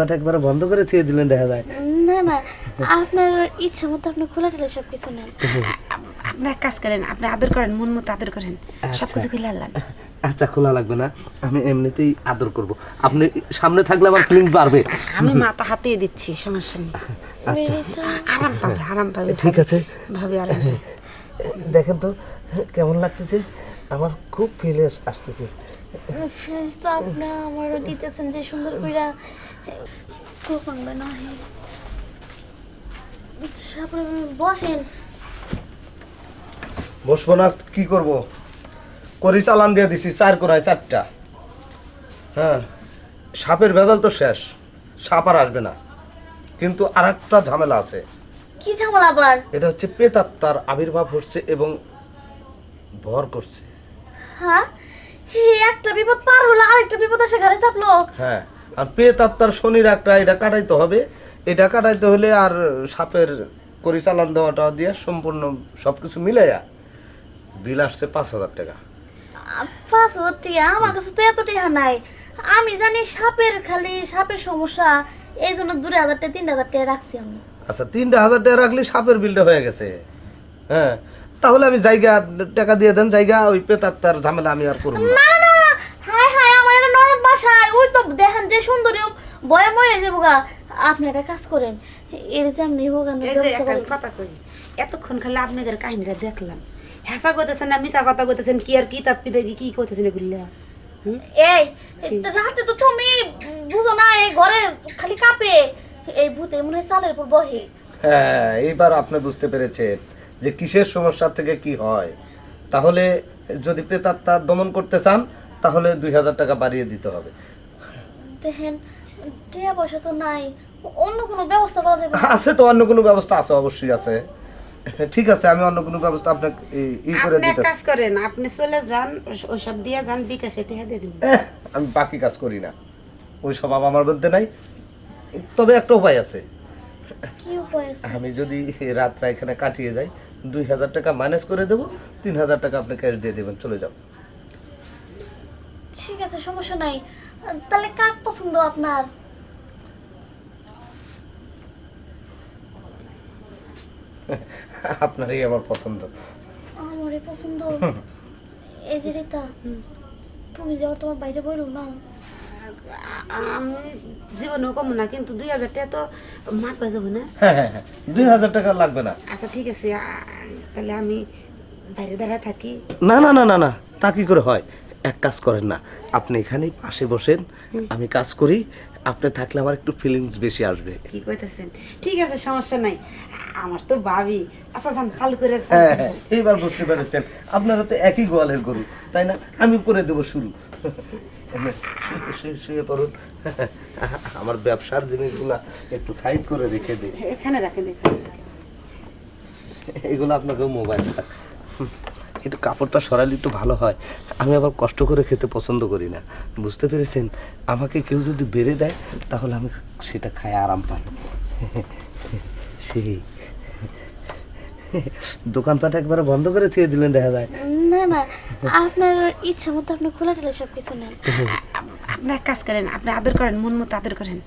দোকানপাট একবারে বন্ধ করে থিয়ে দিলেন দেখা যায়। না না আপনার ইচ্ছা মতো আপনি খোলা টেলে সব কিছু নেন। আপনি এক কাজ করেন আপনি আদর করেন মন মতো আদর করেন সব কিছু খুলে আনলাম আচ্ছা খোলা লাগবে না আমি এমনিতেই আদর করব। আপনি সামনে থাকলে আমার ফিলিং বাড়বে। আমি মাথা হাতিয়ে দিচ্ছি সমস্যা নেই। আচ্ছা। আরাম পাবে আরাম পাবে ঠিক আছে। ভাবি আরাম দেখেন তো কেমন লাগতেছে? আমার খুব ফিল আসতেছে। ফ্রেন্ডস তো আপনি আমারও দিতেছেন যে সুন্দর কইরা বসেন বসবো না কি করব? করি চালান দিয়ে দিছি চার কোনায় চারটা। হ্যাঁ সাপের ভেজাল তো শেষ সাপ আর আসবে না। কিন্তু আর একটা ঝামেলা আছে। কি ঝামেলা আবার? এটা হচ্ছে পেতাত্মার আবির্ভাব হচ্ছে এবং ভর করছে। হ্যাঁ একটা বিপদ পার হলো আরেকটা বিপদ এসে ঘরে চাপলো। হ্যাঁ। আর পেতাত্মার শনির একটা এটা কাটাইতে হবে। এটা কাটাইতে হলে আর সাপের করি চালান দেওয়াটা দিয়ে সম্পূর্ণ সব কিছু মিলাইয়া বিল আসছে পাঁচ হাজার টাকা। পাঁচ হাজার টাকা? আমার কাছে তো এত টাকা নাই। আমি জানি সাপের খালি সাপের সমস্যা এই জন্য দু হাজার টাকা তিন হাজার টাকা রাখছি আমি। আচ্ছা তিনটা হাজার টাকা রাখলে সাপের বিলটা হয়ে গেছে। হ্যাঁ তাহলে আমি জায়গা টাকা দিয়ে দেন জায়গা ওই পেতাত্তার ঝামেলা আমি আর করব না না না না হাই হাই আমার এটা ননদ বাসায় ওই তো দেখেন যে সুন্দরী বয়ে মরে যাব গা। আপনি একটা কাজ করেন। এর যে আমি হোক আমি যে কথা কই এতক্ষণ খালি আপনাদের কাহিনীটা দেখলাম। হেসা করতেছেন না মিশা কথা করতেছেন কি আর কি তাপ্পি দেখি কি করতেছেন এগুলা? এই রাতে তো তুমি বুঝো না এই ঘরে খালি কাঁপে। এই ভূতে মনে হয় চালের উপর বহে। হ্যাঁ এইবার আপনি বুঝতে পেরেছেন যে কিসের সমস্যা থেকে কি হয়। তাহলে যদি পেতাত্তা দমন করতে চান তাহলে দুই হাজার টাকা বাড়িয়ে দিতে হবে। দেখেন টিয়া পয়সা তো নাই। অন্য কোনো ব্যবস্থা করা যাবে আছে তো অন্য কোনো ব্যবস্থা আছে অবশ্যই আছে। ঠিক আছে আমি অন্য কোনো ব্যবস্থা আপনাকে ই- করে আপনি দিতে কাজ করেন আপনি চলে যান ওসব দিয়ে যান বিকাশে টিহা দিয়ে দিন আমি বাকি কাজ করি না। ওই স্বভাব আমার মধ্যে নাই। তবে একটা উপায় আছে। কি উপায় আছে? আমি যদি রাতটা এখানে কাটিয়ে যাই দুই হাজার টাকা মাইনাস করে দেবো তিন হাজার টাকা আপনি ক্যাশ দিয়ে দেবেন চলে যাও। ঠিক আছে সমস্যা নাই। তাহলে কাক পছন্দ আপনার? আপনারই আমার পছন্দ। আমারই পছন্দ। এই যে রিতা তুমি যাও তোমার বাইরে বলো না। আমি জীবনেও কম না কিন্তু দুই হাজার টাকা তো মাঠ পাওয়া যাব না। হ্যাঁ হ্যাঁ হ্যাঁ দুই হাজার টাকা লাগবে না। আচ্ছা ঠিক আছে আ- তাহলে আমি বাইরে দাঁড়ায় থাকি। না না না না না তা কি করে হয়? এক কাজ করেন না আপনি এখানেই পাশে বসেন আমি কাজ করি আপনি থাকলে আমার একটু ফিলিংস বেশি আসবে। কি কইতেছেন? ঠিক আছে সমস্যা নাই। আমার তো ভাবি। আচ্ছা যান চালু করে। হ্যাঁ হ্যাঁ এইবার বুঝতে পেরেছেন। আপনারা তো একই গোয়ালের গরু তাই না? আমি করে দেবো শুরু। শুয়ে পড়ুন। আমার ব্যবসার জিনিসগুলা একটু সাইড করে রেখে দিই। এখানে রাখেন। এগুলো আপনাকে মোবাইল থাক একটু কাপড়টা সরালে একটু ভালো হয়। আমি আবার কষ্ট করে খেতে পছন্দ করি না। বুঝতে পেরেছেন? আমাকে কেউ যদি বেড়ে দেয় তাহলে আমি সেটা খায় আরাম পাই। সেই। দোকানপাট একবারে বন্ধ করে থিয়ে দিলেন দেখা যায়। না না আপনার ইচ্ছা মতো আপনি খোলা টেলে সব কিছু নেন আপনি এক কাজ করেন আপনি আদর করেন মন মতো আদর করেন।